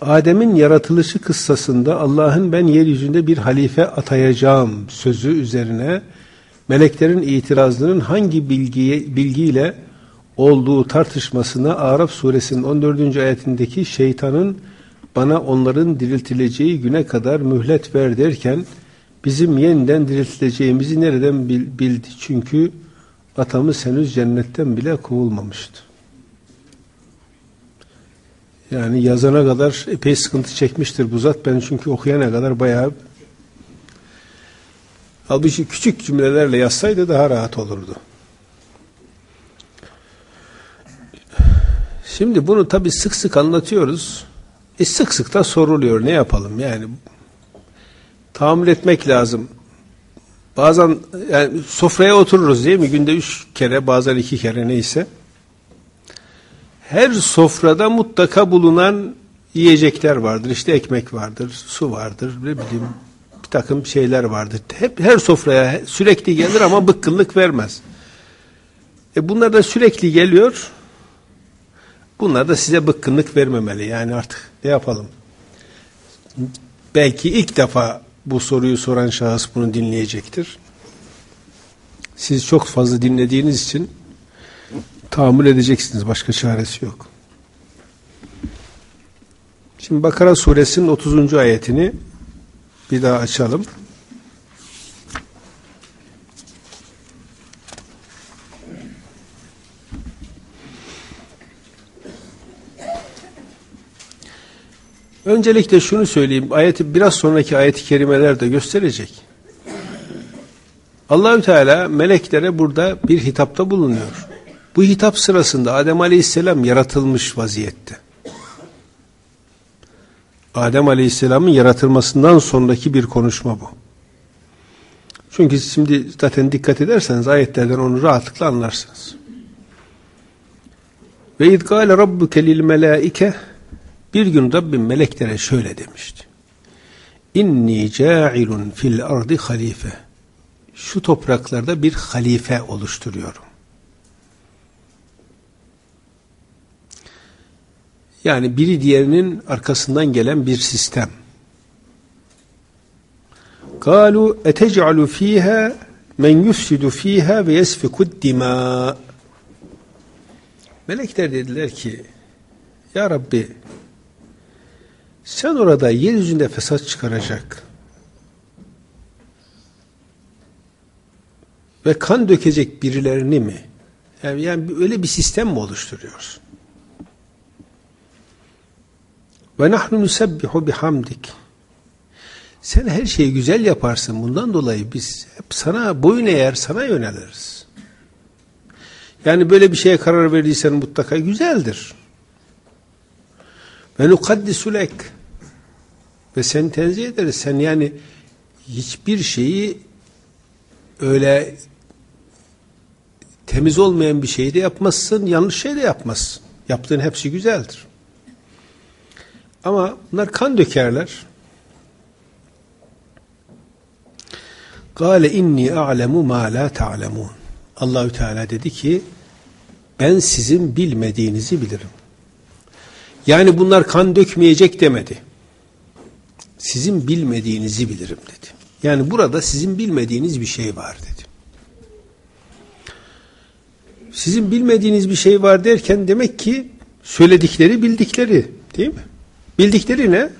Adem'in yaratılışı kıssasında Allah'ın ben yeryüzünde bir halife atayacağım sözü üzerine meleklerin itirazlarının hangi bilgiye, bilgiyle olduğu tartışmasına Araf suresinin 14. ayetindeki şeytanın bana onların diriltileceği güne kadar mühlet ver derken bizim yeniden diriltileceğimizi nereden bildi? Çünkü atamız henüz cennetten bile kovulmamıştı. Yani yazana kadar epey sıkıntı çekmiştir bu zat. Ben çünkü okuyana kadar bayağı halbuki küçük cümlelerle yazsaydı daha rahat olurdu. Şimdi bunu tabi sık sık anlatıyoruz. E sık sık da soruluyor. Ne yapalım yani? Tahammül etmek lazım. Bazen yani sofraya otururuz değil mi? Günde üç kere bazen iki kere neyse her sofrada mutlaka bulunan yiyecekler vardır. İşte ekmek vardır, su vardır, ne bileyim bir takım şeyler vardır. Hep her sofraya sürekli gelir ama bıkkınlık vermez. E bunlar da sürekli geliyor. Bunlar da size bıkkınlık vermemeli. Yani artık ne yapalım? Belki ilk defa bu soruyu soran şahıs bunu dinleyecektir. Siz çok fazla dinlediğiniz için tahammül edeceksiniz. Başka çaresi yok. Şimdi Bakara suresinin 30. ayetini bir daha açalım. Öncelikle şunu söyleyeyim. Ayeti biraz sonraki ayet-i kerimeler de gösterecek. Allahü Teala meleklere burada bir hitapta bulunuyor. Bu hitap sırasında Adem Aleyhisselam yaratılmış vaziyette. Adem Aleyhisselam'ın yaratılmasından sonraki bir konuşma bu. Çünkü şimdi zaten dikkat ederseniz ayetlerden onu rahatlıkla anlarsınız. Ve idgâle rabbuke lil melâike bir gün Rabbim meleklere şöyle demişti. İnni câilun fil ardı halife. Şu topraklarda bir halife oluşturuyorum. Yani biri diğerinin arkasından gelen bir sistem. Kalu etec'alu fiha men yufsidu fiha ve yesfikud. Melekler dediler ki Ya Rabbi sen orada yeryüzünde fesat çıkaracak ve kan dökecek birilerini mi? Yani, yani öyle bir sistem mi oluşturuyorsun? Ve nahnu nusebbihu bihamdik. Sen her şeyi güzel yaparsın. Bundan dolayı biz hep sana boyun eğer sana yöneliriz. Yani böyle bir şeye karar verdiysen mutlaka güzeldir. Ve nukaddisu lek. Ve sen tenzih ederiz. Sen yani hiçbir şeyi öyle temiz olmayan bir şeyi de yapmazsın, yanlış şey de yapmazsın. Yaptığın hepsi güzeldir. Ama bunlar kan dökerler. Gale inni a'lemu ma la ta'lemun. Allahü Teala dedi ki ben sizin bilmediğinizi bilirim. Yani bunlar kan dökmeyecek demedi. Sizin bilmediğinizi bilirim dedi. Yani burada sizin bilmediğiniz bir şey var dedi. Sizin bilmediğiniz bir şey var derken demek ki söyledikleri bildikleri değil mi? Bildikleri ne?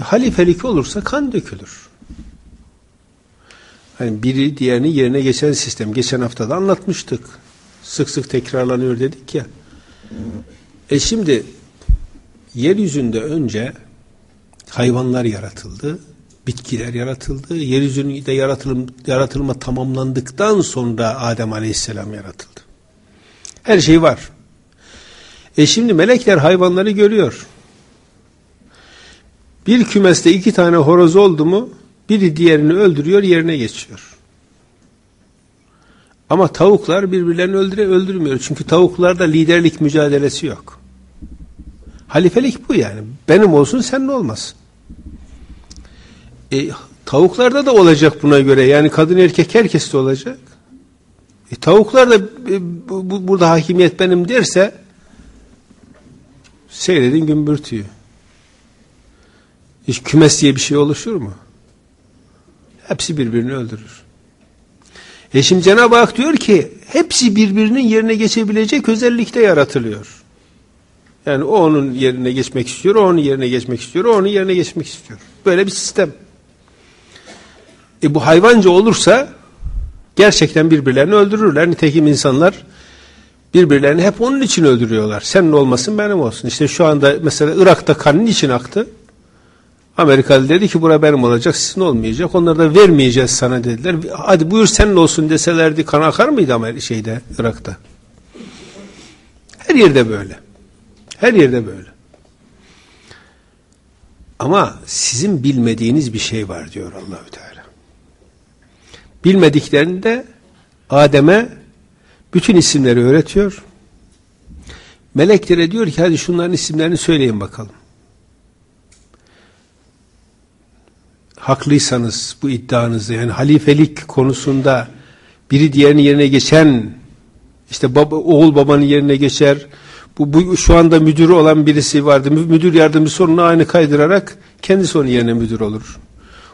Halifelik olursa kan dökülür. Hani biri diğerini yerine geçen sistem. Geçen hafta da anlatmıştık. Sık sık tekrarlanıyor dedik ya. E şimdi yeryüzünde önce hayvanlar yaratıldı, bitkiler yaratıldı, yeryüzünde yaratılım, yaratılma tamamlandıktan sonra Adem Aleyhisselam yaratıldı. Her şey var. E şimdi melekler hayvanları görüyor. Bir kümeste iki tane horoz oldu mu biri diğerini öldürüyor yerine geçiyor. Ama tavuklar birbirlerini öldüre öldürmüyor. Çünkü tavuklarda liderlik mücadelesi yok. Halifelik bu yani. Benim olsun senin olmasın. E, tavuklarda da olacak buna göre. Yani kadın erkek herkes de olacak. E, tavuklar da e, bu, burada hakimiyet benim derse Seyredin gümbürtüyü. Hiç kümes diye bir şey oluşur mu? Hepsi birbirini öldürür. E şimdi Cenab-ı Hak diyor ki hepsi birbirinin yerine geçebilecek özellikte yaratılıyor. Yani o onun yerine geçmek istiyor, o onun yerine geçmek istiyor, o onun yerine geçmek istiyor. Böyle bir sistem. E bu hayvanca olursa gerçekten birbirlerini öldürürler. Nitekim insanlar birbirlerini hep onun için öldürüyorlar. Senin olmasın benim olsun. İşte şu anda mesela Irak'ta kanın için aktı. Amerikalı dedi ki bura benim olacak sizin olmayacak. Onlar da vermeyeceğiz sana dediler. Hadi buyur senin olsun deselerdi kan akar mıydı Amerika şeyde Irak'ta? Her yerde böyle. Her yerde böyle. Ama sizin bilmediğiniz bir şey var diyor Allahü Teala. Bilmediklerinde Adem'e bütün isimleri öğretiyor. Meleklere diyor ki hadi şunların isimlerini söyleyin bakalım. haklıysanız bu iddianızda yani halifelik konusunda biri diğerinin yerine geçen işte baba, oğul babanın yerine geçer. Bu, bu şu anda müdürü olan birisi vardı. Müdür yardımcısı onu aynı kaydırarak kendisi onun yerine müdür olur.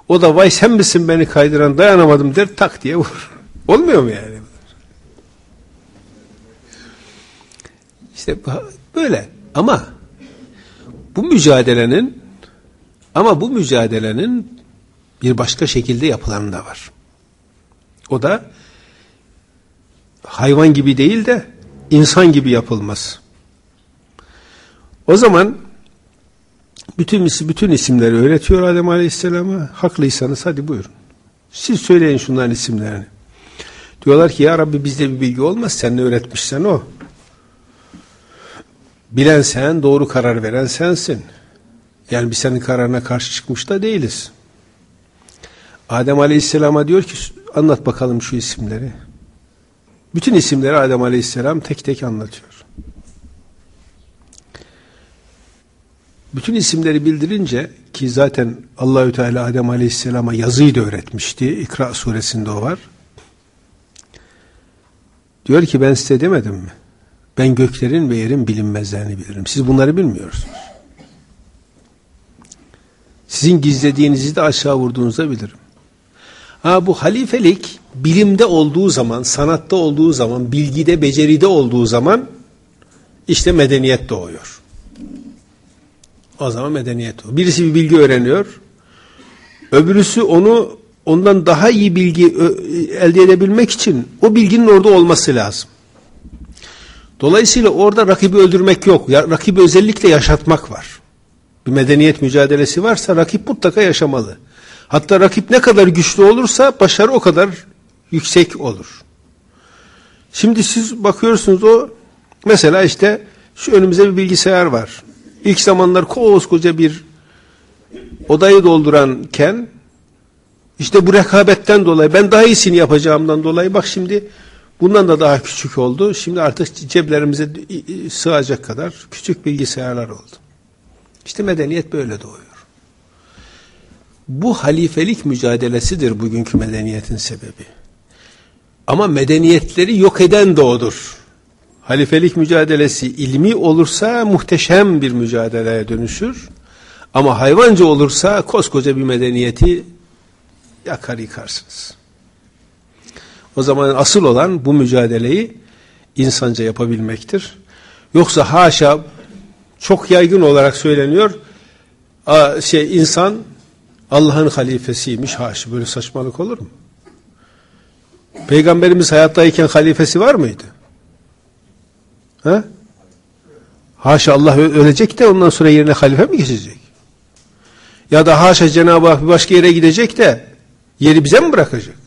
O da vay sen misin beni kaydıran? Dayanamadım. der tak diye vurur. Olmuyor mu yani işte böyle ama bu mücadelenin ama bu mücadelenin bir başka şekilde yapılan da var. O da hayvan gibi değil de insan gibi yapılmaz. O zaman bütün bütün isimleri öğretiyor Adem Aleyhisselam'a. Haklıysanız hadi buyurun. Siz söyleyin şunların isimlerini. Diyorlar ki ya Rabbi bizde bir bilgi olmaz. Sen ne öğretmişsen o. Bilen sen, doğru karar veren sensin. Yani biz senin kararına karşı çıkmış da değiliz. Adem Aleyhisselam'a diyor ki anlat bakalım şu isimleri. Bütün isimleri Adem Aleyhisselam tek tek anlatıyor. Bütün isimleri bildirince ki zaten Allahü Teala Adem Aleyhisselam'a yazıyı da öğretmişti. İkra suresinde o var. Diyor ki ben size demedim mi? Ben göklerin ve yerin bilinmezlerini bilirim. Siz bunları bilmiyorsunuz. Sizin gizlediğinizi de aşağı vurduğunuzda bilirim. Ha bu halifelik bilimde olduğu zaman, sanatta olduğu zaman, bilgide, beceride olduğu zaman işte medeniyet doğuyor. O zaman medeniyet doğuyor. Birisi bir bilgi öğreniyor. Öbürüsü onu ondan daha iyi bilgi elde edebilmek için o bilginin orada olması lazım. Dolayısıyla orada rakibi öldürmek yok. Ya, rakibi özellikle yaşatmak var. Bir medeniyet mücadelesi varsa rakip mutlaka yaşamalı. Hatta rakip ne kadar güçlü olursa başarı o kadar yüksek olur. Şimdi siz bakıyorsunuz o mesela işte şu önümüzde bir bilgisayar var. İlk zamanlar koskoca bir odayı dolduranken işte bu rekabetten dolayı ben daha iyisini yapacağımdan dolayı bak şimdi bundan da daha küçük oldu. Şimdi artık ceplerimize sığacak kadar küçük bilgisayarlar oldu. İşte medeniyet böyle doğuyor. Bu halifelik mücadelesidir bugünkü medeniyetin sebebi. Ama medeniyetleri yok eden de odur. Halifelik mücadelesi ilmi olursa muhteşem bir mücadeleye dönüşür. Ama hayvanca olursa koskoca bir medeniyeti yakar yıkarsınız. O zaman asıl olan bu mücadeleyi insanca yapabilmektir. Yoksa haşa çok yaygın olarak söyleniyor. Şey insan Allah'ın halifesiymiş. Haşa böyle saçmalık olur mu? Peygamberimiz hayattayken halifesi var mıydı? Ha? Haşa Allah ölecek de ondan sonra yerine halife mi geçecek? Ya da haşa Cenab-ı Hak bir başka yere gidecek de yeri bize mi bırakacak?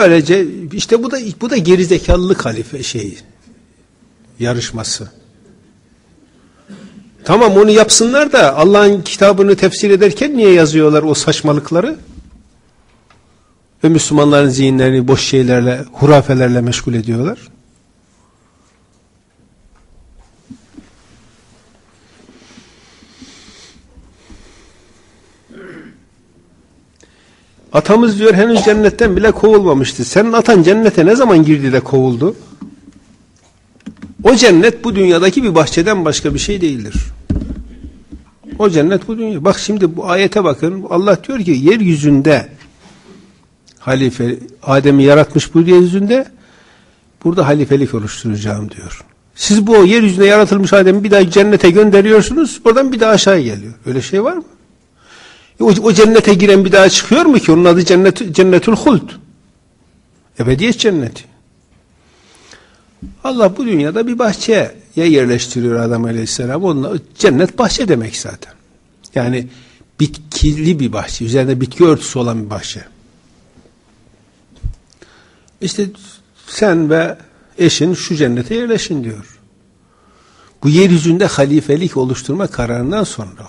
Böylece işte bu da bu da gerizekalılık halife şeyi yarışması. Tamam onu yapsınlar da Allah'ın kitabını tefsir ederken niye yazıyorlar o saçmalıkları? Ve Müslümanların zihinlerini boş şeylerle, hurafelerle meşgul ediyorlar. Atamız diyor henüz cennetten bile kovulmamıştı. Senin atan cennete ne zaman girdi de kovuldu? O cennet bu dünyadaki bir bahçeden başka bir şey değildir. O cennet bu dünya. Bak şimdi bu ayete bakın. Allah diyor ki yeryüzünde halife Adem'i yaratmış bu yeryüzünde burada halifelik oluşturacağım diyor. Siz bu yeryüzünde yaratılmış Adem'i bir daha cennete gönderiyorsunuz. Oradan bir daha aşağı geliyor. Öyle şey var mı? O, o cennete giren bir daha çıkıyor mu ki? Onun adı cennet, cennetül huld. Ebediyet cenneti. Allah bu dünyada bir bahçeye yerleştiriyor Adam Aleyhisselam. Onunla, cennet bahçe demek zaten. Yani bitkili bir bahçe. Üzerinde bitki örtüsü olan bir bahçe. İşte sen ve eşin şu cennete yerleşin diyor. Bu yeryüzünde halifelik oluşturma kararından sonra